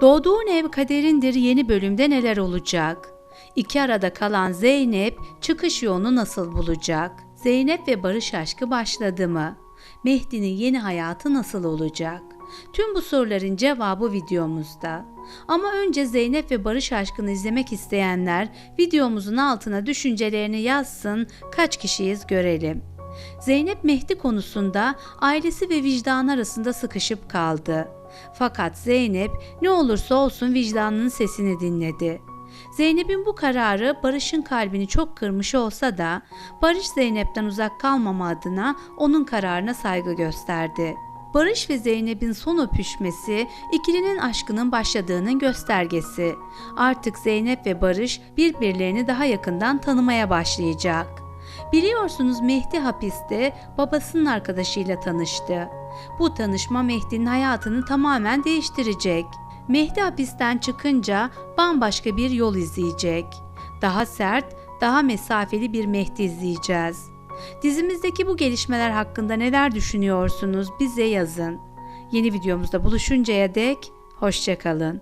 Doğduğun ev kaderindir yeni bölümde neler olacak? İki arada kalan Zeynep çıkış yolunu nasıl bulacak? Zeynep ve Barış aşkı başladı mı? Mehdi'nin yeni hayatı nasıl olacak? Tüm bu soruların cevabı videomuzda. Ama önce Zeynep ve Barış aşkını izlemek isteyenler videomuzun altına düşüncelerini yazsın, kaç kişiyiz görelim. Zeynep Mehdi konusunda ailesi ve vicdanı arasında sıkışıp kaldı. Fakat Zeynep ne olursa olsun vicdanının sesini dinledi. Zeynep'in bu kararı Barış'ın kalbini çok kırmış olsa da Barış Zeynep'ten uzak kalmama adına onun kararına saygı gösterdi. Barış ve Zeynep'in son öpüşmesi ikilinin aşkının başladığının göstergesi. Artık Zeynep ve Barış birbirlerini daha yakından tanımaya başlayacak. Biliyorsunuz Mehdi hapiste babasının arkadaşıyla tanıştı. Bu tanışma Mehdi'nin hayatını tamamen değiştirecek. Mehdi hapisten çıkınca bambaşka bir yol izleyecek. Daha sert, daha mesafeli bir Mehdi izleyeceğiz. Dizimizdeki bu gelişmeler hakkında neler düşünüyorsunuz bize yazın. Yeni videomuzda buluşuncaya dek hoşçakalın.